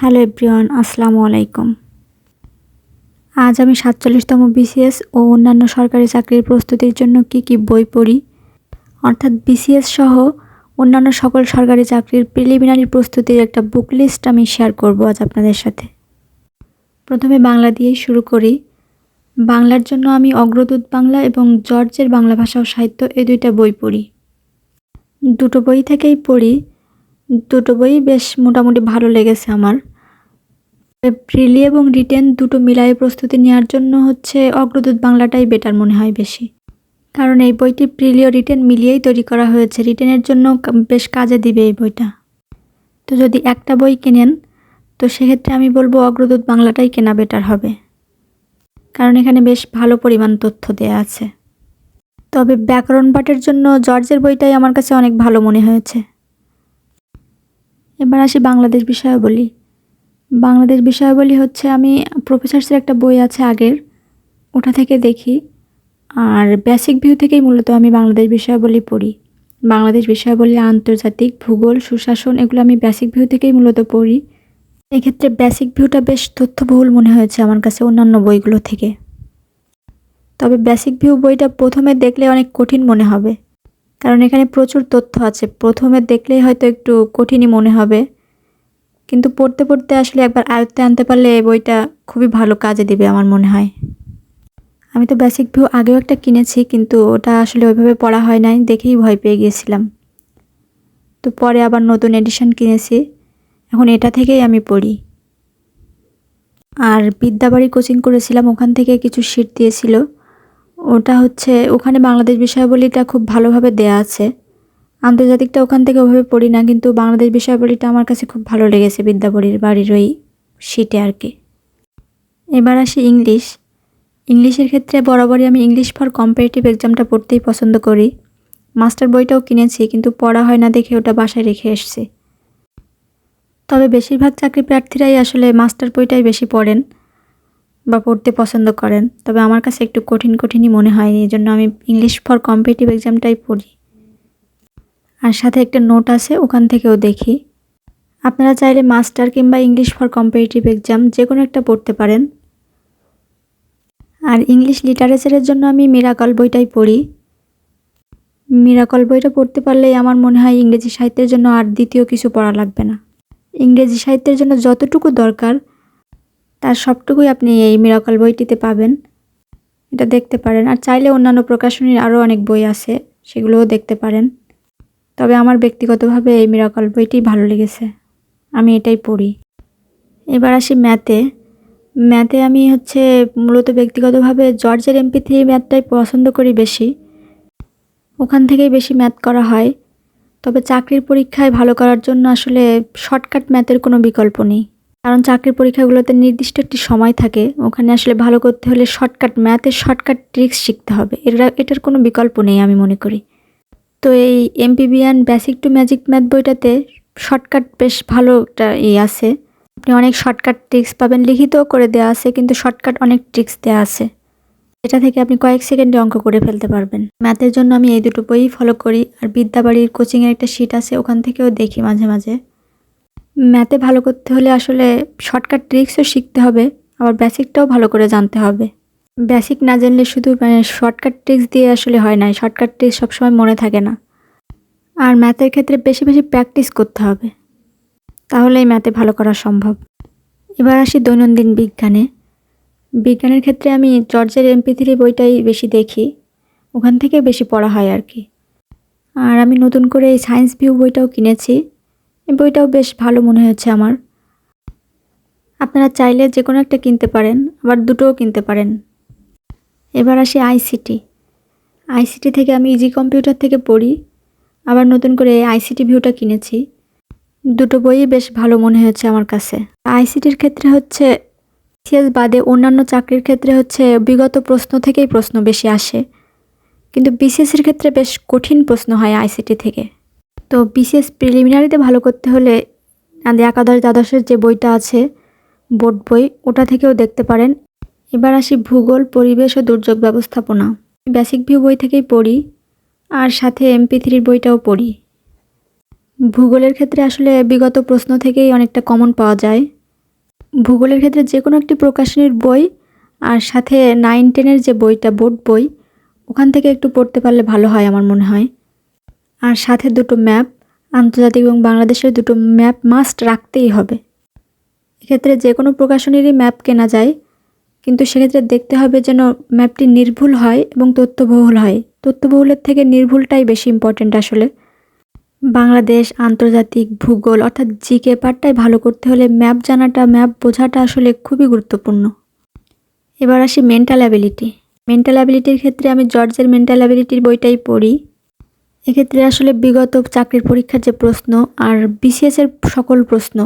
Hello everyone, আসসালামু আলাইকুম। আজ আমি সাতচল্লিশতম বিসিএস ও অন্যান্য সরকারি চাকরির প্রস্তুতির জন্য কি কি বই পড়ি? অর্থাৎ বিসিএস সহ অন্যান্য সকল সরকারি চাকরির প্রিলিমিনারি প্রস্তুতির একটা বুক লিস্ট আমি শেয়ার করব আজ আপনাদের সাথে। প্রথমে বাংলা দিয়েই শুরু করি। বাংলার জন্য আমি অগ্রদূত বাংলা এবং জর্জের বাংলা ভাষা ও সাহিত্য এই দুইটা বই পড়ি। দুটো বই থেকেই পড়ি। দুটো বই বেশ মোটামুটি ভালো লেগেছে আমার। প্রিলি এবং রিটেন দুটো মিলাই প্রস্তুতি নেওয়ার জন্য হচ্ছে অগ্রদূত বাংলাটাই বেটার মনে হয় বেশি। কারণ এই বইটি প্রিলি ও রিটেন মিলিয়েই তৈরি করা হয়েছে। রিটেনের জন্য বেশ কাজে দিবে এই বইটা। তো যদি একটা বই কেনেন, তো সেক্ষেত্রে আমি বলব অগ্রদূত বাংলাটাই কেনা বেটার হবে। কারণ এখানে বেশ ভালো পরিমাণ তথ্য দেয়া আছে। তবে ব্যাকরণ পাঠের জন্য জর্জের বইটাই আমার কাছে অনেক ভালো মনে হয়েছে। এবার আসি বাংলাদেশ বিষয়াবলী বাংলাদেশ বিষয়াবলী হচ্ছে আমি প্রফেসরসের একটা বই আছে আগের, ওটা থেকে দেখি। আর বেসিক ভিউ থেকেই মূলত আমি বাংলাদেশ বিষয়াবলী পড়ি। বাংলাদেশ বিষয়াবলী, আন্তর্জাতিক, ভূগোল, সুশাসন, এগুলো আমি বেসিক ভিউ থেকেই মূলত পড়ি। এক্ষেত্রে বেসিক ভিউটা বেশ তথ্যবহুল মনে হয়েছে আমার কাছে অন্যান্য বইগুলো থেকে। তবে বেসিক ভিউ বইটা প্রথমে দেখলে অনেক কঠিন মনে হবে। কারণ এখানে প্রচুর তথ্য আছে। প্রথমে দেখলেই হয়তো একটু কঠিনই মনে হবে। কিন্তু পড়তে পড়তে আসলে একবার আয়ত্তে আনতে পারলে এই বইটা খুবই ভালো কাজে দিবে আমার মনে হয়। আমি তো বেসিক ভিউ আগেও একটা কিনেছি, কিন্তু ওটা আসলে ওইভাবে পড়া হয় নাই, দেখেই ভয় পেয়ে গিয়েছিলাম। তো পরে আবার নতুন এডিশন কিনেছি, এখন এটা থেকেই আমি পড়ি। আর বিদ্যাবাড়ি কোচিং করেছিলাম, ওখান থেকে কিছু শিট দিয়েছিল। ওটা হচ্ছে, ওখানে বাংলাদেশ বিষয়াবলীটা খুব ভালোভাবে দেয়া আছে। আন্তর্জাতিকটা ওখান থেকে ওভাবে পড়ি না, কিন্তু বাংলাদেশ বিষয়াবলীটা আমার কাছে খুব ভালো লেগেছে বিদ্যাবড়ির বাড়ির ওই শিটে আর কি। এবার আসি ইংলিশ। ইংলিশের ক্ষেত্রে বরাবরই আমি ইংলিশ ফর কম্পারেটিভ এক্সামটা পড়তেই পছন্দ করি। মাস্টার বইটাও কিনেছি, কিন্তু পড়া হয় না দেখে ওটা বাসায় রেখে এসছি। তবে বেশিরভাগ চাকরি প্রার্থীরাই আসলে মাস্টার বইটাই বেশি পড়েন বা পড়তে পছন্দ করেন। তবে আমার কাছে একটু কঠিন, কঠিনই মনে হয়, এই জন্য আমি ইংলিশ ফর কম্পিটিভ এক্সামটাই পড়ি। আর সাথে একটা নোট আছে, ওখান থেকেও দেখি। আপনারা চাইলে মাস্টার কিংবা ইংলিশ ফর কম্পিটিটিভ এক্সাম যে কোনো একটা পড়তে পারেন। আর ইংলিশ লিটারেচারের জন্য আমি মিরাকল বইটাই পড়ি। মিরাকল বইটা পড়তে পারলেই আমার মনে হয় ইংরেজি সাহিত্যের জন্য আর দ্বিতীয় কিছু পড়া লাগবে না। ইংরেজি সাহিত্যের জন্য যতটুকু দরকার, তার সবটুকুই আপনি এই মিরাকল বইটিতে পাবেন। এটা দেখতে পারেন। আর চাইলে অন্যান্য প্রকাশনীর আরও অনেক বই আছে, সেগুলোও দেখতে পারেন। তবে আমার ব্যক্তিগতভাবে এই মিরাকল বইটি ভালো লেগেছে। আমি এটাই পড়ি। এবার আসি ম্যাথে ম্যাথে আমি হচ্ছে মূলত ব্যক্তিগতভাবে জর্জের এমপি থ্রি ম্যাথটাই পছন্দ করি বেশি। ওখান থেকেই বেশি ম্যাথ করা হয়। তবে চাকরির পরীক্ষায় ভালো করার জন্য আসলে শর্টকাট ম্যাথের কোনো বিকল্প নেই। কারণ চাকরির পরীক্ষাগুলোতে নির্দিষ্ট একটি সময় থাকে। ওখানে আসলে ভালো করতে হলে শর্টকাট ম্যাথের শর্টকাট ট্রিক্স শিখতে হবে। এটা এটার কোনো বিকল্প নেই আমি মনে করি। তো এই MPBN basic to magic math বইটাতে শর্টকাট বেশ ভালো একটা ই আছে। আপনি অনেক শর্টকাট ট্রিক্স পাবেন, লিখিতও করে দেওয়া আছে, কিন্তু শর্টকাট অনেক ট্রিক্স দেওয়া আছে। এটা থেকে আপনি কয়েক সেকেন্ডে অঙ্ক করে ফেলতে পারবেন। ম্যাথের জন্য আমি এই দুটো বই ফলো করি, আর বিদ্যাবাড়ির কোচিংয়ের একটা শিট আছে, ওখান থেকেও দেখি মাঝে মাঝে। ম্যাথে ভালো করতে হলে আসলে শর্টকাট ট্রিক্সও শিখতে হবে, আবার বেসিকটাও ভালো করে জানতে হবে। বেসিক না জানলে শুধু মানে শর্টকাট ট্রিক্স দিয়ে আসলে হয় না। শর্টকাট ট্রিক্স সবসময় মনে থাকে না। আর ম্যাথের ক্ষেত্রে বেশি বেশি প্র্যাকটিস করতে হবে। তাহলেই ম্যাথে ভালো করা সম্ভব। এবার আসি দৈনন্দিন বিজ্ঞানে। বিজ্ঞানের ক্ষেত্রে আমি জর্জের এমপি থ্রি বইটাই বেশি দেখি। ওখান থেকে বেশি পড়া হয় আর কি। আর আমি নতুন করে এই সায়েন্স ভিউ বইটাও কিনেছি। এই বইটাও বেশ ভালো মনে হয়েছে আমার। আপনারা চাইলে যে কোনো একটা কিনতে পারেন, আবার দুটোও কিনতে পারেন। এবার আসি আইসিটি আইসিটি থেকে আমি ইজি কম্পিউটার থেকে পড়ি, আবার নতুন করে আইসিটি ভিউটা কিনেছি। দুটো বইই বেশ ভালো মনে হয়েছে আমার কাছে। আইসিটির ক্ষেত্রে হচ্ছে সিএস বাদে অন্যান্য চাকরির ক্ষেত্রে হচ্ছে বিগত প্রশ্ন থেকেই প্রশ্ন বেশি আসে। কিন্তু বিসিএসের ক্ষেত্রে বেশ কঠিন প্রশ্ন হয় আইসিটি থেকে। তো বিসিএস প্রিলিমিনারিতে ভালো করতে হলে আমাদের একাদশ দ্বাদশের যে বইটা আছে, বোর্ড বই, ওটা থেকেও দেখতে পারেন। এবার আসি ভূগোল, পরিবেশ ও দুর্যোগ ব্যবস্থাপনা। বেসিক ভিউ বই থেকেই পড়ি, আর সাথে এমপি থ্রির বইটাও পড়ি। ভূগোলের ক্ষেত্রে আসলে বিগত প্রশ্ন থেকেই অনেকটা কমন পাওয়া যায়। ভূগোলের ক্ষেত্রে যে কোনো একটি প্রকাশনীর বই, আর সাথে নাইন টেনের যে বইটা, বোর্ড বই, ওখান থেকে একটু পড়তে পারলে ভালো হয় আমার মনে হয়। আর সাথে দুটো ম্যাপ, আন্তর্জাতিক এবং বাংলাদেশের দুটো ম্যাপ মাস্ট রাখতেই হবে। এক্ষেত্রে যে কোনো প্রকাশনীরই ম্যাপ কেনা যায় কিন্তু সেক্ষেত্রে দেখতে হবে যেন ম্যাপটি নির্ভুল হয় এবং তথ্যবহুল হয়। তথ্যবহুলের থেকে নির্ভুলটাই বেশি ইম্পর্ট্যান্ট আসলে। বাংলাদেশ, আন্তর্জাতিক ভূগোল অর্থাৎ জিকে পার্টটাই ভালো করতে হলে ম্যাপ জানাটা ম্যাপ বোঝাটা আসলে খুবই গুরুত্বপূর্ণ। এবার আসি মেন্টাল অ্যাবিলিটি মেন্টাল অ্যাবিলিটির ক্ষেত্রে আমি জর্জের মেন্টাল অ্যাবিলিটির বইটাই পড়ি। এক্ষেত্রে আসলে বিগত চাকরির পরীক্ষার যে প্রশ্ন আর বিসিএসের সকল প্রশ্ন,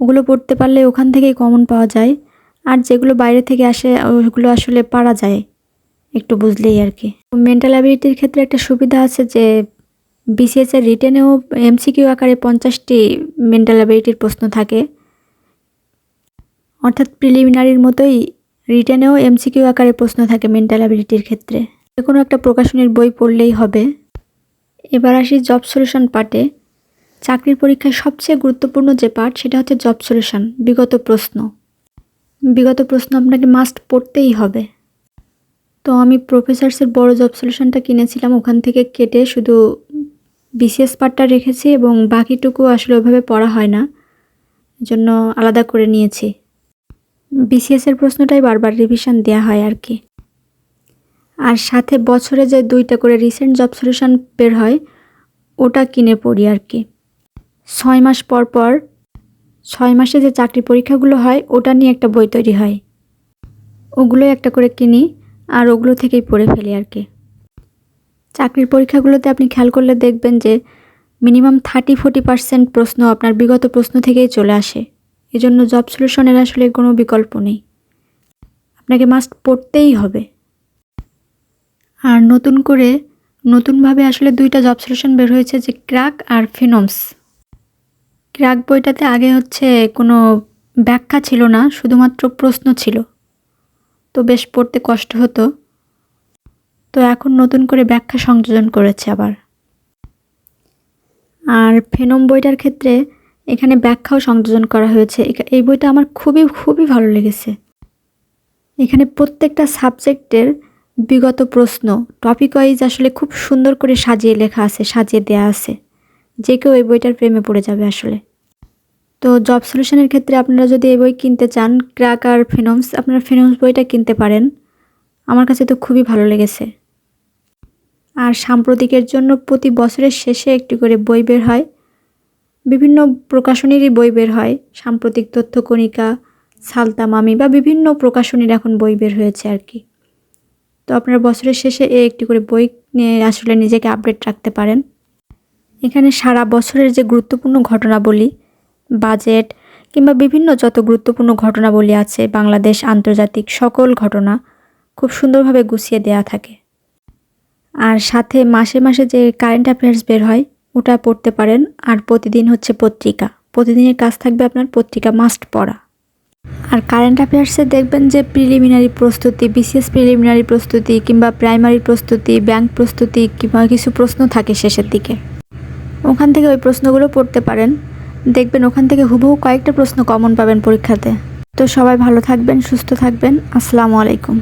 ওগুলো পড়তে পারলে ওখান থেকেই কমন পাওয়া যায়। যেগুলো বাইরে থেকে আসে, ওগুলো আসলে পারা যায় একটু বুঝলেই আর কি। মেন্টাল অ্যাবিলিটির ক্ষেত্রে একটা সুবিধা আছে যে বিসিএসের রিটেনেও এমসিকিউ আকারে পঞ্চাশটি মেন্টাল অ্যাবিলিটির প্রশ্ন থাকে। অর্থাৎ প্রিলিমিনারির মতোই রিটেনেও এমসিকিউ আকারে প্রশ্ন থাকে মেন্টাল অ্যাবিলিটির ক্ষেত্রে। যে কোনো একটা প্রকাশনীর বই পড়লেই হবে। এবার আসি জব সলিউশন পার্টে চাকরির পরীক্ষায় সবচেয়ে গুরুত্বপূর্ণ যে পার্ট সেটা হচ্ছে জব সলিউশন বিগত প্রশ্ন। বিগত প্রশ্ন আপনাকে মাস্ট পড়তেই হবে। তো আমি প্রফেসরসের বড় জব সলিউশনটা কিনেছিলাম, ওখান থেকে কেটে শুধু বিসিএস পার্টটা রেখেছি এবং বাকিটুকু আসলে ওইভাবে পড়া হয় না জন্য আলাদা করে নিয়েছি। বিসিএসের প্রশ্নটাই বারবার রিভিশন দেওয়া হয় আর কি। আর সাথে বছরে যে দুইটা করে রিসেন্ট জব সলিউশন বের হয়, ওটা কিনে পড়ি আর কি। ছয় মাস পর পর ছয় মাসে যে চাকরি পরীক্ষাগুলো হয়, ওটা নিয়ে একটা বই তৈরি হয়। ওগুলোই একটা করে কিনি, আর ওগুলো থেকেই পড়ে ফেলি আর কি। চাকরির পরীক্ষাগুলোতে আপনি খেয়াল করলে দেখবেন যে, মিনিমাম থার্টি ফোর্টি পার্সেন্ট প্রশ্ন আপনার বিগত প্রশ্ন থেকেই চলে আসে। এই জন্য জব সলিউশনের আসলে কোনো বিকল্প নেই। আপনাকে মাস্ট পড়তেই হবে। আর নতুন করে, নতুনভাবে আসলে দুইটা জব সলিউশন বের হয়েছে যে ক্র্যাক আর ফিনমস। ক্র্যাক বইটাতে আগে হচ্ছে কোনো ব্যাখ্যা ছিল না, শুধুমাত্র প্রশ্ন ছিল। তো বেশ পড়তে কষ্ট হতো। তো এখন নতুন করে ব্যাখ্যা সংযোজন করেছে আবার। আর ফেনম বইটার ক্ষেত্রে এখানে ব্যাখ্যাও সংযোজন করা হয়েছে। এই বইটা আমার খুবই খুবই ভালো লেগেছে। এখানে প্রত্যেকটা সাবজেক্টের বিগত প্রশ্ন, টপিক ওয়াইজ আসলে খুব সুন্দর করে সাজিয়ে লেখা আছে, সাজিয়ে দেয়া আছে। যে কেউ এই বইটার প্রেমে পড়ে যাবে আসলে। তো জব সলিউশনের ক্ষেত্রে আপনারা যদি এই বই কিনতে চান ক্র্যাক আর ফিনমস আপনারা ফিনমস বইটা কিনতে পারেন। আমার কাছে তো খুবই ভালো লেগেছে। আর সাম্প্রতিকের জন্য প্রতি বছরের শেষে একটি করে বই বের হয়। বিভিন্ন প্রকাশনীরই বই বের হয়। সাম্প্রতিক তথ্য কণিকা সালতা মামি বা বিভিন্ন প্রকাশনীর এখন বই বের হয়েছে আর কি। তো আপনারা বছরের শেষে এ একটি করে বই নিয়ে আসলে নিজেকে আপডেট রাখতে পারেন। এখানে সারা বছরের যে গুরুত্বপূর্ণ ঘটনাবলী, বাজেট কিংবা বিভিন্ন যত গুরুত্বপূর্ণ ঘটনাবলী আছে, বাংলাদেশ আন্তর্জাতিক সকল ঘটনা খুব সুন্দরভাবে গুছিয়ে দেয়া থাকে। আর সাথে মাসে মাসে যে কারেন্ট অ্যাফেয়ার্স বের হয়, ওটা পড়তে পারেন। আর প্রতিদিন হচ্ছে পত্রিকা। প্রতিদিনের কাজ থাকবে আপনার পত্রিকা মাস্ট পড়া। আর কারেন্ট অ্যাফেয়ার্সে দেখবেন যে প্রিলিমিনারি প্রস্তুতি বিসিএস প্রিলিমিনারি প্রস্তুতি কিংবা প্রাইমারি প্রস্তুতি ব্যাংক প্রস্তুতি কিংবা কিছু প্রশ্ন থাকে শেষের দিকে। ওখান থেকে ওই প্রশ্নগুলো পড়তে পারেন। দেখবেন ওখান থেকে হুবহু কয়েকটা প্রশ্ন কমন পাবেন পরীক্ষাতে। তো সবাই ভালো থাকবেন, সুস্থ থাকবেন। আসসালামু আলাইকুম।